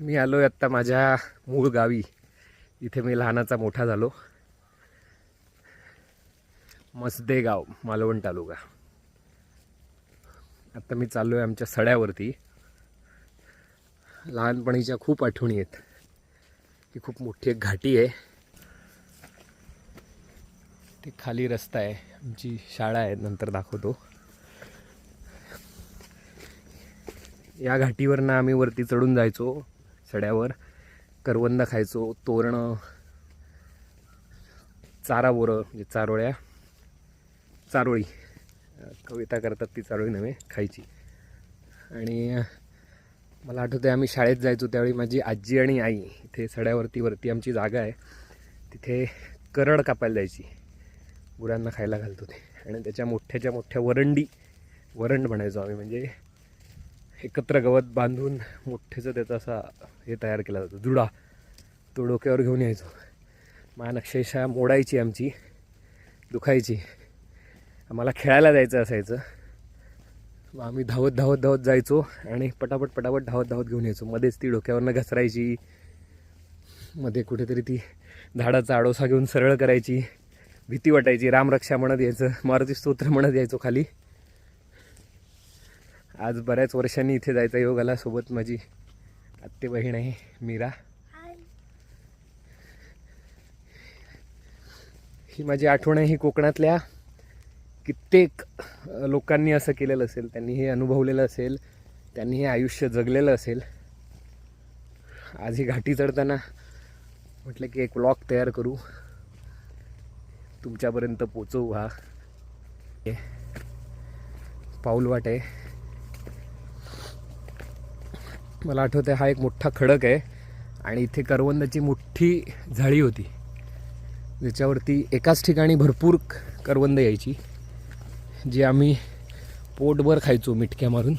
मी आलो आहे आत्ता माझ्या मूळ गावी. इथे मी लहानाचा मोठा झालो. मसदे गाव मालवण तालुका. आत्ता मी चाललो आहे आमच्या सड्यावरती. लहानपणीच्या खूप आठवणी आहेत. ही खूप मोठी एक घाटी आहे. ते खाली रस्ता आहे. आमची शाळा आहे नंतर दाखवतो. या घाटीवरनं आम्ही वरती चढून जायचो. सड्यावर. करवंद खायचो तोरणं चारा बोरं म्हणजे चारोळ्या. चारोळी. कविता करतात ती चारोळी नव्हे खायची. आणि मला आठवतं आहे आम्ही शाळेत जायचो त्यावेळी माझी आजी आणि आई इथे सड्यावरती वरती आमची जागा आहे. तिथे करड कापायला जायची. गुरांना खायला घालतो ते आणि त्याच्या मोठ्याच्या मोठ्या वरंडी वरंड म्हणायचो आम्ही. म्हणजे एकत्र गवत बांधून मोठेचं त्याचा असा हे तयार केला जातो जुडा तो डोक्यावर घेऊन यायचो. मान अक्षरशः मोडायची आमची दुखायची. आम्हाला खेळायला जायचं असायचं. मग आम्ही धावत धावत धावत जायचो आणि पटापट पटापट धावत धावत घेऊन यायचो. मध्येच ती डोक्यावरनं घसरायची. मध्ये कुठेतरी ती झाडाचा आडोसा घेऊन सरळ करायची. भीती वाटायची. रामरक्षा म्हणत यायचं. मारुती स्तोत्र म्हणत यायचो खाली. आज बऱ्याच वर्षांनी इथे जायचा योग आला सोबत माझी आत्ते बहीण आहे मीरा. ही माझी आठवण आहे ही कोकणातल्या कित्येक लोकांनी असं केलेलं असेल त्यांनी हे अनुभवलेलं असेल त्यांनी हे आयुष्य जगलेलं असेल. आज ही घाटी चढताना म्हटलं की एक व्लॉग तयार करू. तुमच्यापर्यंत पोचवू हा. हे पाऊलवाट आहे. मला आठवतं हा एक मोठा खडक आहे आणि इथे करवंदाची मोठी झाडी होती. ज्याच्यावरती एकाच ठिकाणी भरपूर करवंद यायची जी आम्ही पोटभर खायचो मिटक्या मारून.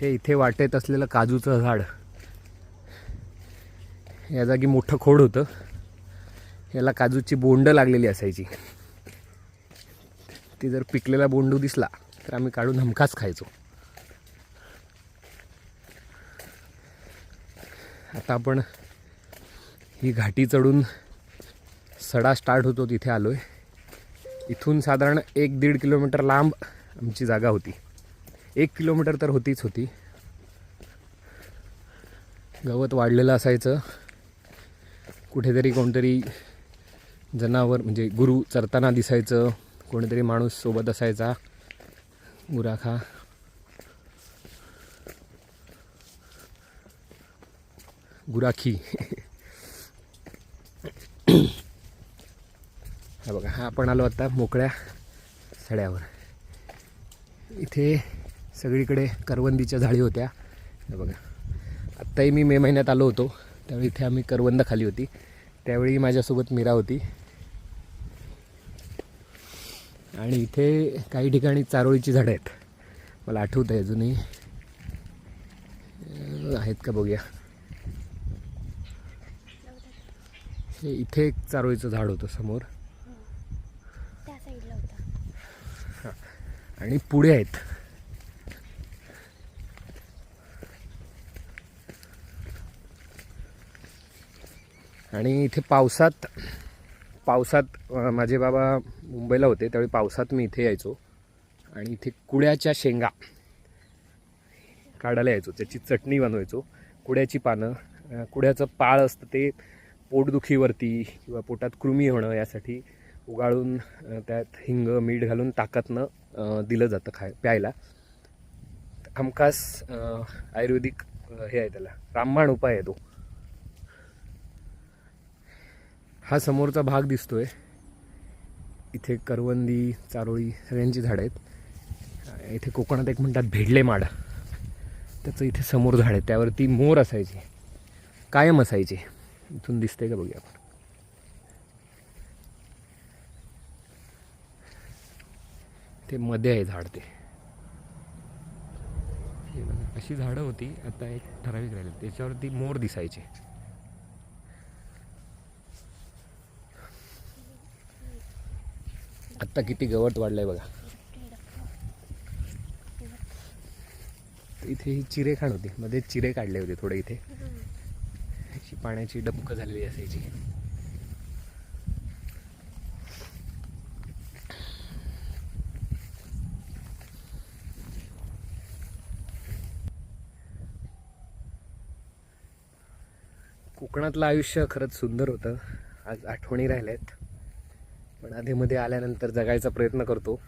हे इथे वाटेत असलेलं काजूचं झाड या जागी मोठं खोड होतं. याला काजूची बोंड लागलेली असायची. वरती जर पिकलेला बोंडू दिसला तर आम्ही काढून हमखाच खायचो. आता आपण ही घाटी चढून सडा स्टार्ट होतो तिथे आलो आहे इथून साधारण एक दीड किलोमीटर लांब आमची जागा होती. एक किलोमीटर तर होतीच होती. गवत वाढलेलं असायचं. कुठेतरी कोणतरी जनावर म्हणजे गुरु चरताना दिसायचं. कोणीतरी माणूस सोबत असायचा. गुराखा. गुराखी. हा बघा हा आपण आलो आता मोकळ्या सड्यावर. इथे सगळीकडे करवंदीच्या झाडी होत्या. हे बघा. आत्ताही मी मे महिन्यात आलो होतो. त्यावेळी इथे आम्ही करवंद खाली होती. त्यावेळी माझ्यासोबत मीरा होती. आणि इथे काही ठिकाणी चारोळीची झाडं आहेत. मला आठवत आहे अजूनही आहेत का बघूया. हे इथे एक चारोळीचं झाड होतं समोर. आणि पुढे आहेत. आणि इथे पावसात पावसात माझे बाबा मुंबईला होते त्यावेळी पावसात मी इथे यायचो. आणि इथे कुड्याच्या शेंगा काढायला यायचो त्याची चटणी बनवायचो. कुड्याची पानं कुड्याचं पाळ असतं ते पोटदुखीवरती किंवा पोटात कृमी होणं यासाठी उगाळून त्यात हिंग मीठ घालून ताकदनं दिलं जातं खाय प्यायला. हमखास आयुर्वेदिक हे आहे त्याला रामबाण उपाय आहे तो. हा समोरचा भाग दिसतोय. इथे करवंदी चारोळी सगळ्यांची झाडं आहेत. इथे कोकणात एक म्हणतात भेडले माड. त्याचं इथे समोर झाड आहे. त्यावरती मोर असायचे. कायम असायचे. इथून दिसते का बघूया आपण. ते मध्ये आहे झाड ते. अशी झाडं होती. आता एक ठराविक राहिले त्याच्यावरती मोर दिसायचे. आत्ता किती गवत वाढलंय बघा. इथे ही चिरे खाण होती. मध्ये चिरे काढले होते थोडे इथे. अशी पाण्याची डबकं झालेली असायची. कोकणातलं आयुष्य खरंच सुंदर होतं. आज आठवणी राहिल्या आहेत पण आधीमध्ये आल्यानंतर जगायचा प्रयत्न करतो.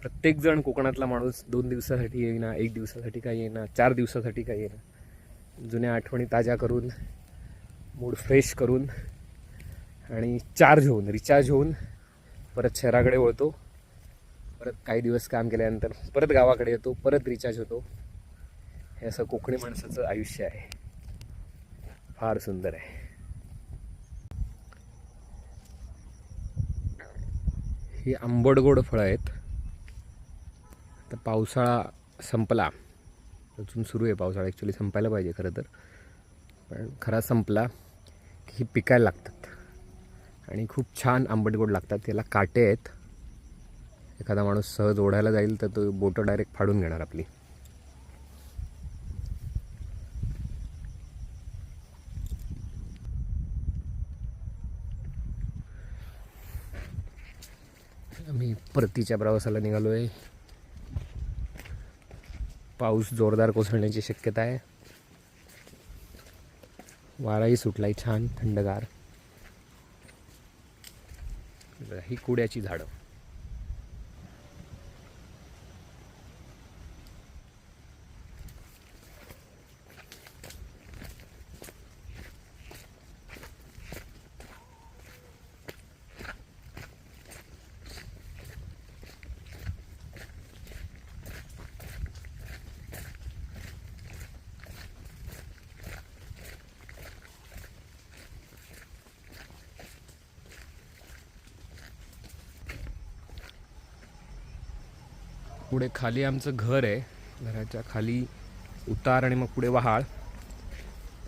प्रत्येकजण कोकणातला माणूस दोन दिवसासाठी येईना एक दिवसासाठी काही येईना चार दिवसासाठी काही येईना. जुन्या आठवणी ताज्या करून मूड फ्रेश करून आणि चार्ज होऊन रिचार्ज होऊन परत शहराकडे वळतो. परत काही दिवस काम केल्यानंतर परत गावाकडे येतो परत रिचार्ज होतो. हे असं कोकणी माणसाचं आयुष्य आहे. फार सुंदर आहे. ही आंबटगोड फळं आहेत. तर पावसाळा संपला. अजून सुरू आहे पावसाळा. ॲक्च्युली संपायला पाहिजे खरं तर. पण खरा संपला की ही पिकायला लागतात. आणि खूप छान आंबटगोड लागतात. त्याला काटे आहेत. एखादा माणूस सहज ओढायला जाईल तर तो बोटं डायरेक्ट फाडून घेणार आपली. आम्ही परतीच्या प्रवासाला निघालो आहे पाऊस जोरदार कोसळण्याची शक्यता आहे. वाराही सुटलाय छान थंडगार. ही कुड्याची झाडं. पुढे खाली आमचं घर आहे. घराच्या खाली उतार आणि मग पुढे वहाळ.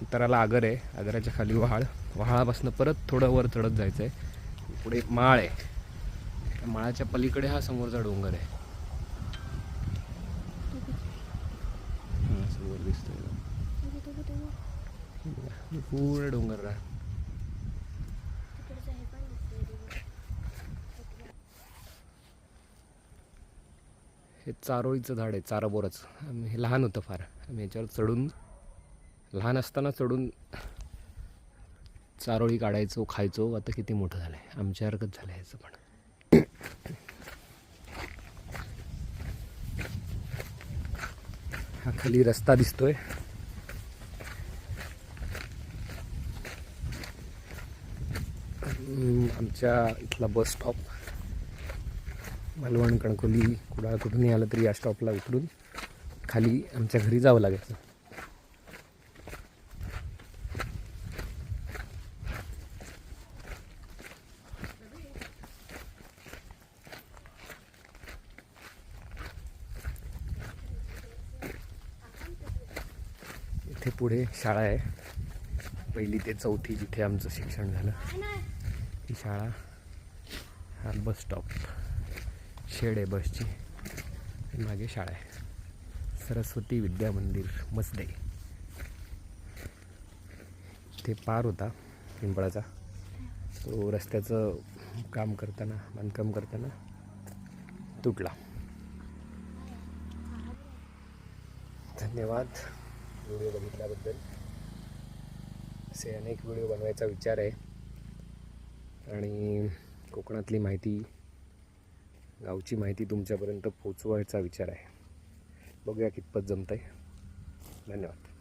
उताराला आगर आहे आगराच्या खाली वहाळ. वहाळापासून परत थोडं वर चढत जायचं आहे पुढे माळ आहे. त्या माळाच्या पलीकडे हा समोरचा डोंगर आहे. हा, समोर दिसतोय. पूर्ण डोंगर राहा. हे चारोळीचं झाड आहे चाराबोराचं. आम्ही हे लहान होतं फार. आम्ही याच्यावर चढून लहान असताना चढून चारोळी काढायचो खायचो. आता किती मोठं झालं आहे आमच्यासारखंच झालं आहे याचं पण. हा खाली रस्ता दिसतोय. आमच्या इथला बस स्टॉप मालवण कणकोली कुडाळ कुठूनही आलं तरी या स्टॉपला उतरून खाली आमच्या घरी जावं लागायचं. इथे पुढे शाळा आहे. पहिली ते चौथी जिथे आमचं शिक्षण झालं. ही शाळा हा बस स्टॉप शेड आहे बसची. आणि मागे शाळा आहे. सरस्वती विद्या मंदिर मसदे ते पार होता पिंपळाचा. तो रस्त्याचं काम करताना बांधकाम करताना तुटला. धन्यवाद व्हिडिओ बघितल्याबद्दल. असे अनेक व्हिडिओ बनवायचा विचार आहे. आणि कोकणातली माहिती गावची माहिती तुमच्यापर्यंत पोचवायचा विचार आहे. बघूया कितपत जमतं आहे धन्यवाद.